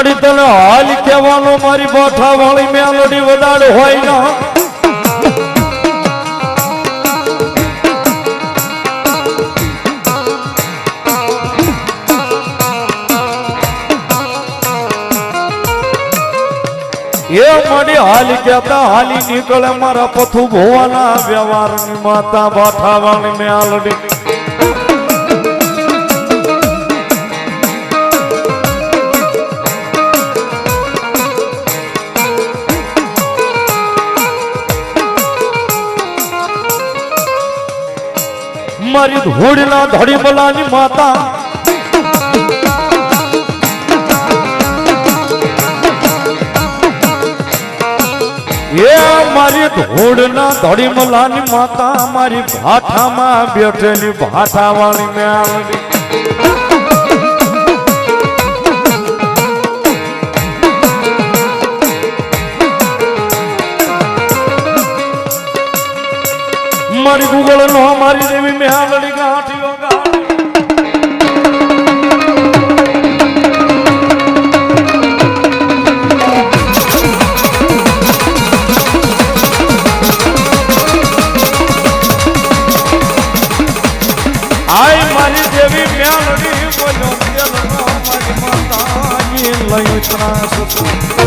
મારી તને હાલ કહેવાનો મારી બાઠા વાળી મેલડી વડાડ હોય ના. એ મારી હાલી કહેતા હાલી નીકળે મારા પથુ ભોવાના વ્યવહારની માતા બાઠા વાળી મેલડી. મારી ધૂળના ધડી બલાની માતા. એ મારી ધૂળના ધડી મલાની માતા, મારી ભાઠામાં બેઠેલી ભાઠાવાળી મેળવી. મારી ગુગળ નો મારી દેવી મેહાલડી ગાંઠીઓ ગાંઠી આય મારી દેવી મેલડી બોલો મેલનો મારી માતાજી લઈ ત્રાસ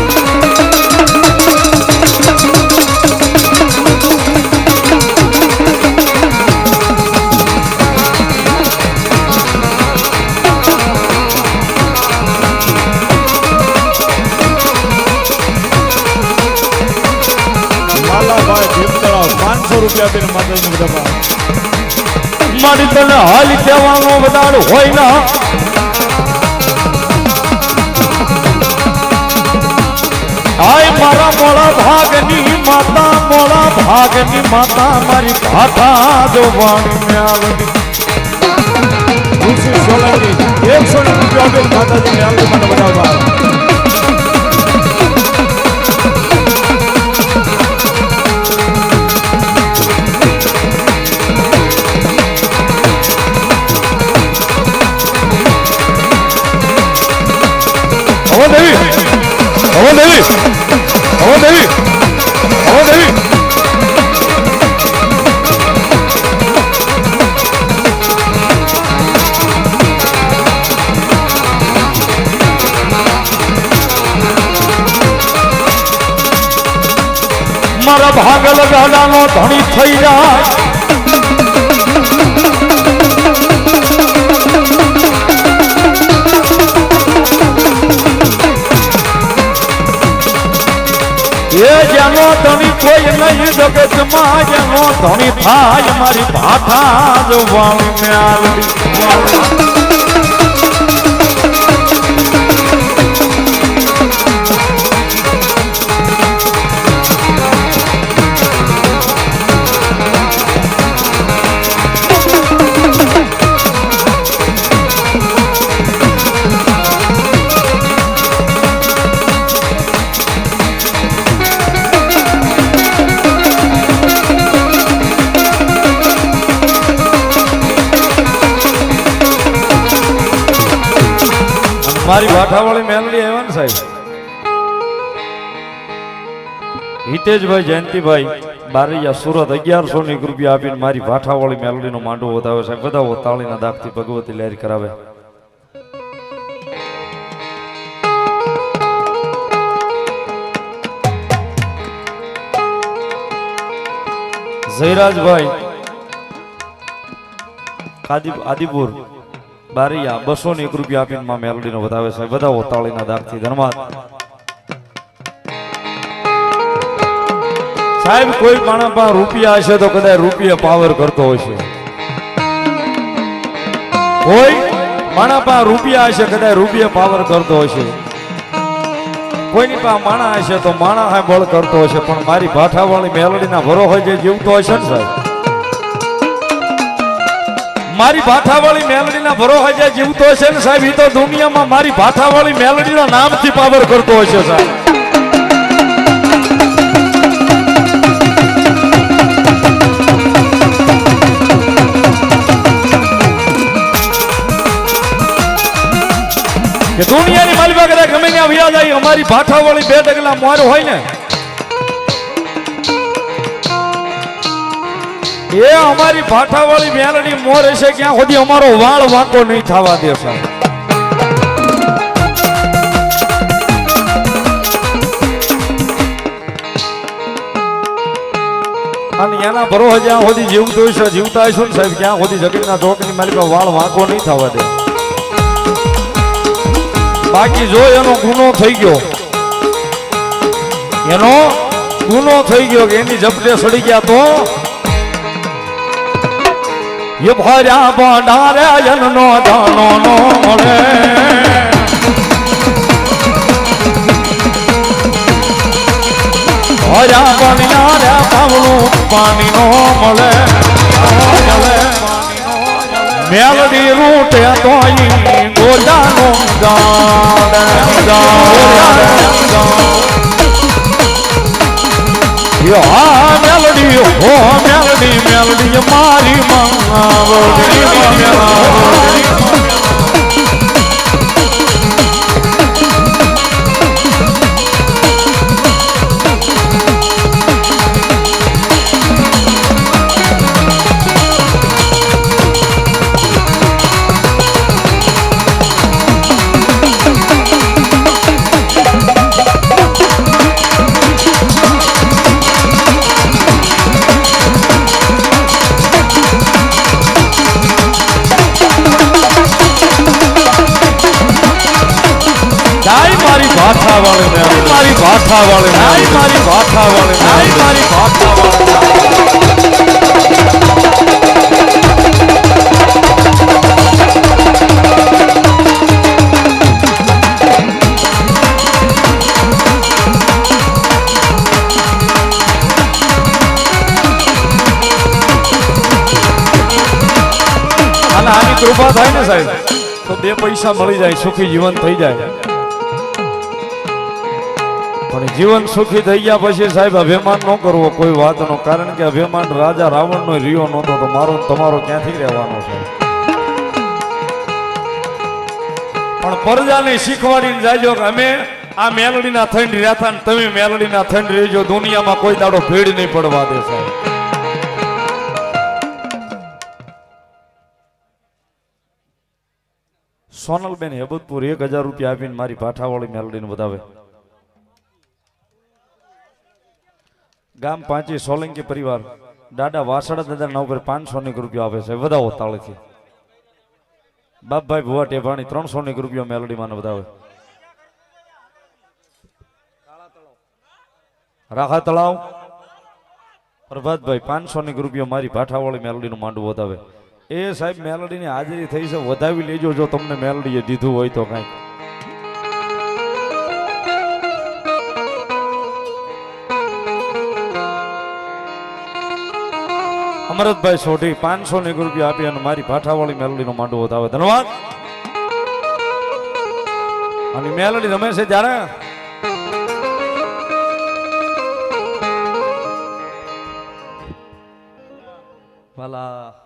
પાંચસો રૂપિયા આપીને માતાજીને બધા મારી તને હાલ કહેવાનો બધાડ હોય ના. આય મારા મોળા ભાગની માતા, મોળા ભાગની માતા, મારી ભાતા જો વાણી મેળવી એકસો રૂપિયા માતાજીને આંગળી મને બનાવવા ભાગલ ગાડાનો ધણી થઈ જાય એ જેનો ધણી કોઈ નહીં જગતમાં જેનો મારી ભાથા જો વાળી મારી ભાઠાવાળી મેલડી આવ્યા ને સાહેબ? હિતેશભાઈ જયંતિભાઈ, બારૈયા સુરત અગિયારસો ની રૂપિયા આપીને મારી ભાઠાવાળી મેલડીનો માંડો વધાવે સાહેબ બધા તાળીના દાખથી ભગવતી લહેર કરાવે. જયરાજભાઈ આદિ આદિપુર બારૈયા બસો ને એક રૂપિયા આપીને માં મેલડીનો વધાવે છે. બધા તાળીના દાખથી ધન્યવાદ. સાહેબ, કોઈ માણસ પાસે રૂપિયા હશે તો કદાચ રૂપિયા પાવર કરતો હશે. કોઈ માણા પાસે રૂપિયા હશે, કદાચ રૂપિયા પાવર કરતો હશે. કોઈની પાસે માણા હશે તો માણા બળ કરતો હશે. પણ મારી ભાઠાવાળી મેલડીના ભરો હોય જે જીવતો હશે ને સાહેબ? મારી ભાઠાવાળી મેલડીના ભરો હજાર જીવતો હશે ને સાહેબ એ તો દુનિયામાં મારી ભાઠાવાળી મેલડીના નામથી પાવર કરતો હશે સાહેબ. દુનિયાની માલિકા કદાચ ગમે ત્યાં વ્યાજ આવી, અમારી ભાઠાવાળી બે ડગલા મોર હોય ને એ અમારી ભાઠાવાળી મેલડી મોર હશે ક્યાં સુધી અમારો વાળ વાંકો નહીં થવા દે સાહેબ. અને એના ભરો જ્યાં સુધી જીવતો હશે જીવતા હશો ને સાહેબ ક્યાં સુધી જગતના મારી પાસે વાળ વાંકો નહીં થવા દે. બાકી જો એનો ગુનો થઈ ગયો, એનો ગુનો થઈ ગયો કે એની ઝપટે સડી ગયા તો એ ભર્યા ભંડારે જનનો દાનો નો મળે ભર્યા ભંડારે પાવણું પાણી નો મળે. મેલડી રૂટે તોય ગોજાનો ગાડ ગાડ આ મેલડી હો મેલડી મારી માં. આવડી મારી ભાઠા વાળી મેલડી મારી ભાઠા વાળી દાઈ મારી ભાઠા વાળી દાઈ મારી ભાઠા આની કૃપા થાય ને સાહેબ. તો બે પૈસા મળી જાય સુખી જીવન થઈ જાય. પણ જીવન સુખી થઈ ગયા પછી સાહેબ, અભિમાન ન કરવો કોઈ વાતનો. કારણ કે અભિમાન રાજા રાવણનો રિયો નહોતો, તો મારો તમારો ક્યાંથી રહેવાનો છે? પણ પ્રજાને શીખવાડીને જાજો કે અમે આ મેલડીના થઈને રહેતા ને તમે મેલડીના થઈને રહેજો, દુનિયામાં કોઈ દાડો ભીડ નહીં પડવા દે સાહેબ. સોનલબેન હેબતપુર એક હજાર રૂપિયા આપીને મારી પાઠાવાળી મેલડીને વધાવે. ગામ પાંચી સોલંકી પરિવાર. દાદા વાસડા દાદા ના ઉપર પાંચસો ની રૂપિયા આપે છે. વધાવો તાળથી. બાપભાઈ ભુવા ટેભાણી ત્રણસો ની રૂપિયા મેલડી માં વધાવે. રાહા તળાવ. પ્રભાતભાઈ પાંચસો ની રૂપિયા મારી ભાઠાવાળી મેલડીનું માંડવું વધાવે. એ સાહેબ, મેલડીની હાજરી થઈ છે. વધાવી લેજો જો તમને મેલડીએ દીધું હોય તો કાંઈક. અમરતભાઈ સોઢી, પાંચસો ની રૂપિયા આપી અને મારી ભાઠાવાળી મેલડીનો માંડવો વધાવે. ધન્યવાદ. અને મેલડી રમે છે જ્યારે વાલા